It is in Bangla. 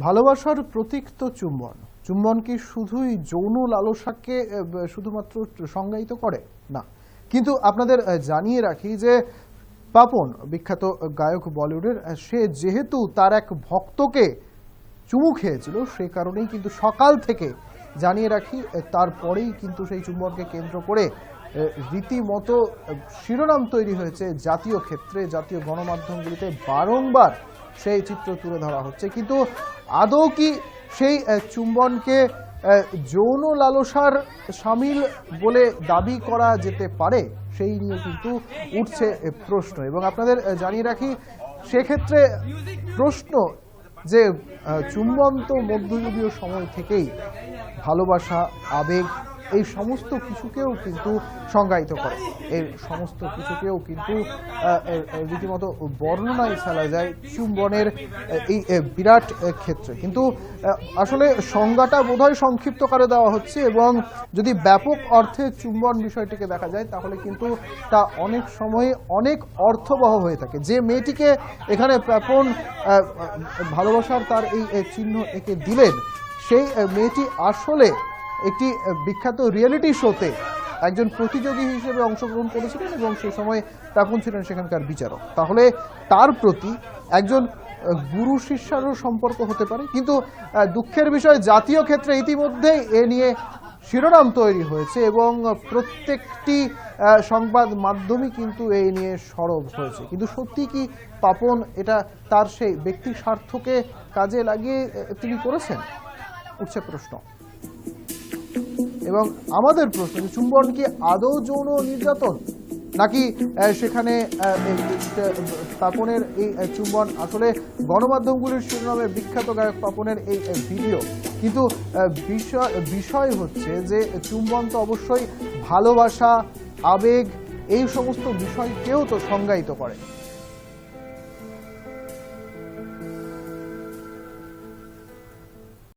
ভালোবাসার প্রতীক তো চুম্বন। চুম্বন কি শুধুই যৌন লালসাকে শুধুমাত্র সংজ্ঞায়িত করে? না। কিন্তু আপনাদের জানিয়ে রাখি যে পাপন, বিখ্যাত গায়ক বলিউডের সে যেহেতু তার এক ভক্তকে চুমু খেয়েছিল, সে কারণেই কিন্তু সকাল থেকে জানিয়ে রাখি তারপরেই কিন্তু সেই চুম্বনকে কেন্দ্র করে রীতিমতো শিরোনাম তৈরি হয়েছে জাতীয় ক্ষেত্রে, জাতীয় গণমাধ্যমগুলিতে বারংবার সেই চিত্র তুলে ধরা হচ্ছে। কিন্তু আদৌ কি সেই চুম্বনকে যৌন লালসার সামিল বলে দাবি করা যেতে পারে? সেই নিয়ে কিন্তু উঠছে প্রশ্ন। এবং আপনাদের জানিয়ে রাখি, সেক্ষেত্রে প্রশ্ন যে চুম্বন তো মধ্যযুগীয় সময় থেকেই ভালোবাসা, আবেগ এই সমস্ত কিছুকেও কিন্তু সংজ্ঞায়িত করে। এই সমস্ত কিছুকেও কিন্তু রীতিমতো বর্ণনায় ফেলা যায় চুম্বনের এই বিরাট ক্ষেত্রে। কিন্তু আসলে সংজ্ঞাটা বোধহয় সংক্ষিপ্ত করে দেওয়া হচ্ছে এবং যদি ব্যাপক অর্থে চুম্বন বিষয়টিকে দেখা যায়, তাহলে কিন্তু তা অনেক সময় অনেক অর্থবহ হয়ে থাকে। যে মেয়েটিকে এখানে প্রাপন ভালোবাসার তার এই চিহ্ন এঁকে দিলেন, সেই মেয়েটি আসলে একটি বিখ্যাত রিয়েলিটি শোতে একজন প্রতিযোগী হিসেবে অংশগ্রহণ করেছিলেন এবং সেই সময় তাপন ছিলেন সেখানকার বিচারক। তাহলে তার প্রতি একজন গুরু শিষ্যারও সম্পর্ক হতে পারে। কিন্তু দুঃখের বিষয়, জাতীয় ক্ষেত্রে ইতিমধ্যেই এ নিয়ে শিরোনাম তৈরি হয়েছে এবং প্রত্যেকটি সংবাদ মাধ্যমই কিন্তু এই নিয়ে সরব হয়েছে। কিন্তু সত্যি কি পাপন এটা তার সেই ব্যক্তি স্বার্থকে কাজে লাগিয়ে তিনি করেছেন? উঠছে প্রশ্ন। এবং আমাদের প্রশ্ন যে চুম্বন কি আদৌ যৌন নির্যাতন? নাকি সেখানে পাপনের এই চুম্বন আসলে গণমাধ্যমগুলির শিরোনামে বিখ্যাত গায়ক পাপনের এই ভিডিও। কিন্তু বিষয় বিষয় হচ্ছে যে চুম্বন তো অবশ্যই ভালোবাসা, আবেগ, এই সমস্ত বিষয়কেও তো সংজ্ঞায়িত করে।